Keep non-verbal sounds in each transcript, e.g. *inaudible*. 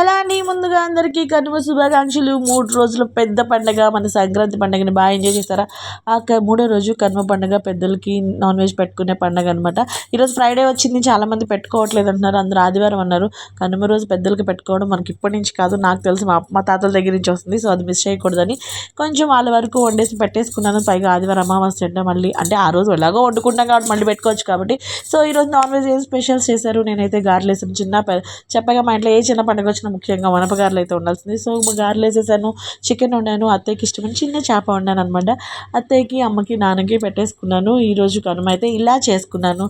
అలానే ముందుగా అందరికీ కనుమ శుభాకాంక్షలు. మూడు రోజులు పెద్ద పండగ మన సంక్రాంతి పండగని బాగా ఎంజాయ్ చేస్తారా? ఆ మూడో రోజు కనుమ పండుగ పెద్దలకి నాన్ వెజ్ పెట్టుకునే పండుగ అనమాట ఈరోజు ఫ్రైడే వచ్చింది చాలామంది పెట్టుకోవట్లేదు అంటున్నారు. అందరూ ఆదివారం అన్నారు. కనుమ రోజు పెద్దలకి పెట్టుకోవడం మనకి ఇప్పటి నుంచి కాదు నాకు తెలిసి మా మా తాతల దగ్గర నుంచి వస్తుంది సో అది మిస్ చేయకూడదని. కొంచెం వాళ్ళ వరకు వండేసి పెట్టేసుకున్నాను. పైగా ఆదివారం అమావాస్య అంటే మళ్ళీ అంటే ఆ రోజు ఎలాగో వండుకుంటాం కాబట్టి మళ్ళీ పెట్టుకోవచ్చు కాబట్టి. సో ఈరోజు నాన్ వెజ్ ఏం స్పెషల్స్ చేశారు? నేనైతే గారెలు వేసాను. చిన్న చెప్పగా మా ఇంట్లో ఏ చిన్న పండుగ వచ్చినా ముఖ్యంగా వనపగారులు అయితే ఉండాల్సింది. సో గారెలు వేసేసాను చికెన్ వండాను అత్తయ్యకి ఇష్టమైన చిన్న చేప వండాను అనమాట అత్తయ్యకి అమ్మకి నాన్నకి పెట్టేసుకున్నాను. ఈరోజు కనుమ అయితే ఇలా చేసుకున్నాను.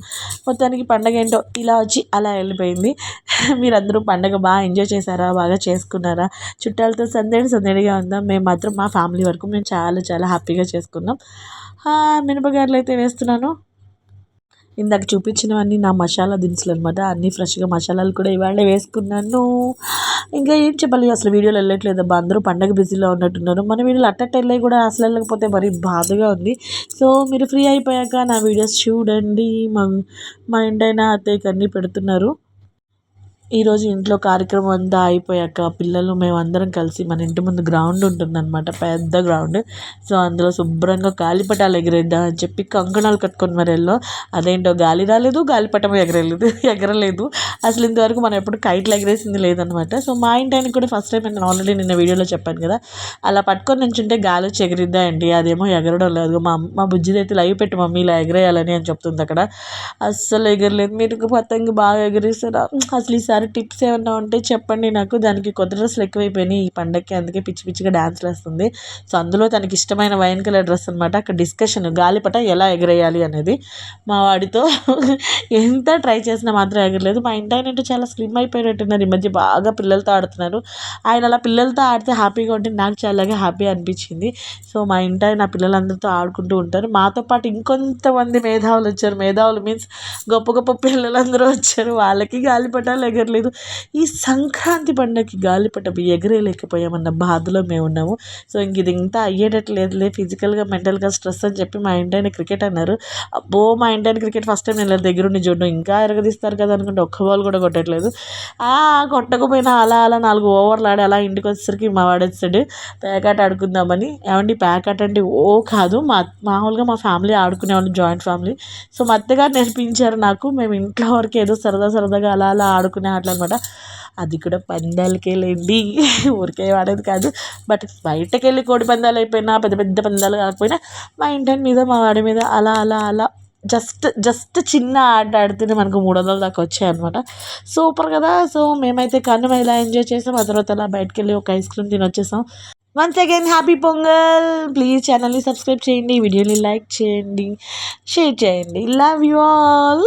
మొత్తానికి పండగ ఏంటో ఇలా వచ్చి అలా వెళ్ళిపోయింది. *laughs* మీరందరూ పండగ బాగా ఎంజాయ్ చేశారా? బాగా చేసుకున్నారా? చుట్టాలతో సందడి సందడిగా ఉందాం. మేము మాత్రం మా ఫ్యామిలీ వరకు మేము చాలా చాలా హ్యాపీగా చేసుకున్నాం. మినపగారులు అయితే వేస్తున్నాను. ఇందాక చూపించినవన్నీ నా మసాలా దినుసులు అనమాట అన్నీ ఫ్రెష్గా మసాలాలు కూడా ఇవాళ వేసుకున్నాను. ఇంకా ఏం చెప్పాలి అసలు వీడియోలు వెళ్ళట్లేదు. అందరూ పండగ బిజీలో ఉన్నట్టున్నారు. మన వీడియోలు అట్టట్టు వెళ్ళి కూడా అసలు వెళ్ళకపోతే మరీ బాధగా ఉంది. సో మీరు ఫ్రీ అయిపోయాక నా వీడియోస్ చూడండి. మా మా ఇంటైనా అత్తయ్యకి అన్నీ పెడుతున్నారు. ఈరోజు ఇంట్లో కార్యక్రమం అంతా అయిపోయాక పిల్లలు మేమందరం కలిసి మన ఇంటి ముందు గ్రౌండ్ ఉంటుందన్నమాట పెద్ద గ్రౌండ్. సో అందులో శుభ్రంగా గాలిపటాలు ఎగిరేద్దాం అని చెప్పి కంకణాలు కట్టుకొని మరి వెళ్ళాం. అదేంటో గాలి రాలేదు గాలిపటం ఎగరలేదు ఎగరలేదు. అసలు ఇంతవరకు మనం ఎప్పుడు కైట్లు ఎగరేసింది లేదనమాట సో మా ఇంటి కూడా ఫస్ట్ టైం నేను ఆల్రెడీ నిన్న వీడియోలో చెప్పాను కదా అలా పట్టుకొని నుంచుంటే గాలి వచ్చి ఎగిరిద్దా అండి అదేమో ఎగరడం లేదు. మా మా బుజ్జిదైతే లైవ్ పెట్టి మమ్మీ ఇలా ఎగరేయాలని అని చెప్తుంది అక్కడ. అస్సలు ఎగరలేదు మీరు పతంగి బాగా ఎగిరిస్తారా అసలు ఈసారి ఈసారి టిప్స్ ఏమన్నా ఉంటే చెప్పండి. నాకు దానికి కొత్త డ్రెస్సులు ఎక్కువైపోయినాయి ఈ పండగకి అందుకే పిచ్చి పిచ్చిగా డ్యాన్స్లు వేస్తుంది. సో అందులో తనకి ఇష్టమైన వైన్ కలర్ డ్రెస్ అనమాట అక్కడ డిస్కషన్ గాలిపట ఎలా ఎగరేయాలి అనేది మా వాడితో *laughs* ఎంత ట్రై చేసినా మాత్రం ఎగరలేదు. మా ఇంటి ఆయన చాలా స్లిమ్ అయిపోయినట్టున్నారు. ఈ మధ్య బాగా పిల్లలతో ఆడుతున్నారు. ఆయన అలా పిల్లలతో ఆడితే హ్యాపీగా ఉంటే నాకు చాలాగా హ్యాపీ అనిపించింది. సో మా ఇంటి ఆయన పిల్లలందరితో ఆడుకుంటూ ఉంటారు. మాతో పాటు ఇంకొంతమంది మేధావులు వచ్చారు. మేధావులు మీన్స్ గొప్ప గొప్ప పిల్లలందరూ వచ్చారు. వాళ్ళకి గాలిపటాలు ఎగర ఎగరలేదు ఈ సంక్రాంతి పండగకి గాలిపటం ఎగరేయలేకపోయామన్న బాధలో మేము ఉన్నాము. సో ఇంక ఇది ఇంత అయ్యేటట్టు లేదులే ఫిజికల్గా మెంటల్గా స్ట్రెస్ అని చెప్పి మా ఇంటి ఆయన క్రికెట్ అన్నారు. అబ్బో మా ఇంటి ఆయన క్రికెట్ ఫస్ట్ టైం నేను దగ్గరుండి చూడడం. ఇంకా ఎరగదీస్తారు కదా అనుకుంటే ఒక్క బాల్ కూడా కొట్టట్లేదు. ఆ కొట్టకపోయినా అలా అలా నాలుగు ఓవర్లు ఆడి అలా ఇంటికి వచ్చేసరికి మా వాడేస్తాడు ప్యాకాట ఆడుకుందామని. ఏమండి ప్యాకాట్ అంటే ఓ కాదు. మా మామూలుగా మా ఫ్యామిలీ ఆడుకునేవాళ్ళు జాయింట్ ఫ్యామిలీ. సో మా అత్తగారు నేర్పించారు నాకు. మేము ఇంట్లో వరకు ఏదో సరదా సరదాగా అలా అలా ఆడుకునే ఆటలు అనమాట. అది కూడా పందాలకి వెళ్ళండి ఊరికే వాడేది కాదు. బట్ బయటకు వెళ్ళి కోడి పందాలు అయిపోయినా పెద్ద పెద్ద పందాలు కాకపోయినా మా ఇంటి మీద మా వాడి మీద అలా అలా అలా జస్ట్ జస్ట్ చిన్న ఆట ఆడితేనే మనకు మూడు వందల దాకా వచ్చాయి అనమాట సూపర్ కదా. సో మేమైతే కన్ను ఇలా ఎంజాయ్ చేసాం. ఆ తర్వాత అలా బయటకు వెళ్ళి ఒక ఐస్ క్రీమ్ తిని వచ్చేసాం once again happy Pongal please ఛానల్ని సబ్స్క్రైబ్ చేయండి. వీడియోని లైక్ చేయండి. షేర్ చేయండి. Love you all